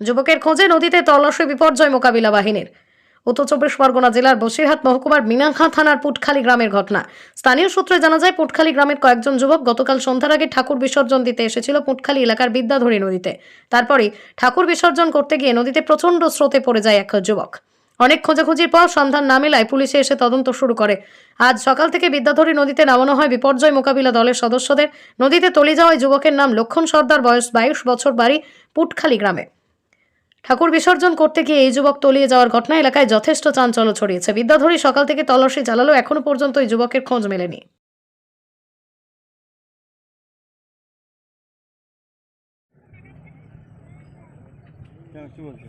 যুবকের খোঁজে নদীতে তল্লাশি, বিপর্যয় মোকাবিলা বাহিনীর। উত্তর চব্বিশ পরগনা জেলার বসিরহাট মহকুমার মিনাখা থানার পুটখালি গ্রামের ঘটনা। স্থানীয় সূত্রে জানা যায়, পুটখালি গ্রামের কয়েকজন যুবক গতকাল সন্ধ্যার আগে ঠাকুর বিসর্জন দিতে এসেছিল পুটখালি এলাকার বিদ্যাধরী নদীতে। তারপরে ঠাকুর বিসর্জন করতে গিয়ে নদীতে প্রচণ্ড স্রোতে পড়ে যায় এক যুবক। অনেক খোঁজাখুঁজির পর সন্ধান না মেলায় পুলিশে এসে তদন্ত শুরু করে। আজ সকাল থেকে বিদ্যাধরী নদীতে নামানো হয় বিপর্যয় মোকাবিলা দলের সদস্যদের। নদীতে তলিয়ে যাওয়ায় যুবকের নাম লক্ষণ সর্দার, বয়স বাইশ বছর বাড়ি পুটখালি গ্রামে। ঠাকুর বিসর্জন করতে গিয়ে এই যুবক তলিয়ে যাওয়ার ঘটনা এলাকায় যথেষ্ট চাঞ্চল্য ছড়িয়েছে। বিদ্যাধরী সকাল থেকে তল্লাশি চালালেও এখনও পর্যন্ত এই যুবকের খোঁজ মেলেনি। কেন কি বলছে?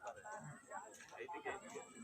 他的，还得给。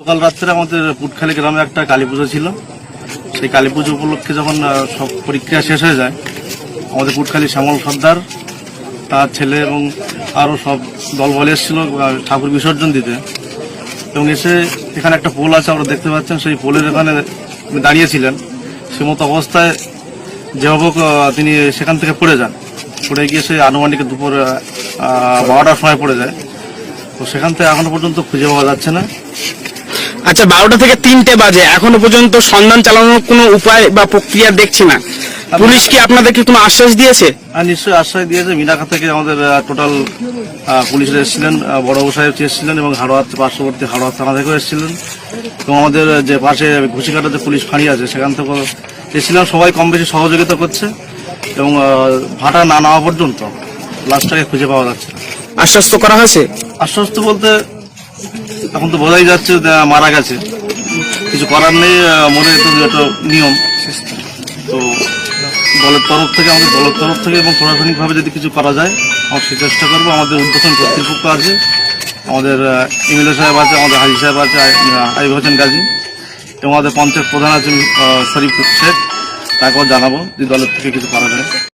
সকাল রাত্রে আমাদের পুটখালি গ্রামে একটা কালী ছিল। সেই কালী পুজো উপলক্ষে যখন সব পরীক্ষা শেষ হয়ে যায় আমাদের পুটখালি শ্যামল সর্দার তার ছেলে এবং আরও সব দল বলে এসেছিল ঠাকুর বিসর্জন দিতে। এবং এসে এখানে একটা পোল আছে আমরা দেখতে পাচ্ছেন সেই পোলের এখানে দাঁড়িয়েছিলেন। সে মতো অবস্থায় যে হোক, তিনি সেখান থেকে পড়ে যান। পড়ে গিয়ে সে আনুমানিক দুপুর বারোটার সময় পড়ে যায়। তো সেখান থেকে এখনও পর্যন্ত খুঁজে পাওয়া যাচ্ছে না। আচ্ছা বারোটা থেকে তিনটে বাজে। এখনও পর্যন্ত সন্ধান চালানোর কোনো উপায় বা প্রক্রিয়া দেখছি না। পুলিশ কি আপনাদেরকে কোনো আশ্বাস দিয়েছে? আর নিশ্চয়ই আশ্বাস দিয়েছে। মিনাখা থেকে আমাদের টোটাল পুলিশরা এসেছিলেন বড় সাহেব এসেছিলেন এবং হাড়োয়ার পার্শ্ববর্তী হাড়োয়ার থানা থেকেও এসেছিলেন। এবং আমাদের যে পাশে ঘুষিকাটা যে পুলিশ ফাঁড়ি আছে সেখান থেকেও এসেছিলাম। সবাই কম বেশি সহযোগিতা করছে এবং ভাটা না নেওয়া পর্যন্ত লাশটাকে খুঁজে পাওয়া যাচ্ছে। আশ্বস্ত করা হয়েছে? আশ্বস্ত বলতে এখন তো বোঝাই যাচ্ছে মারা গেছে। কিছু করার নেই মনে তো নিয়ম। তো দলের তরফ থেকে, আমাদের দলের তরফ থেকে এবং প্রশাসনিকভাবে যদি কিছু করা যায়, আমরা সে চেষ্টা করব। আমাদের উদ্বোধন কর্তৃপক্ষ আছে, আমাদের এমএলএ সাহেব আছে, আমাদের হাজি সাহেব আছে, আই- আইব হোসেন গাজী এবং আমাদের পঞ্চায়েত প্রধান আছেন শরীফ শেখ। তাকেও জানাব যে দলের থেকে কিছু করা যায়।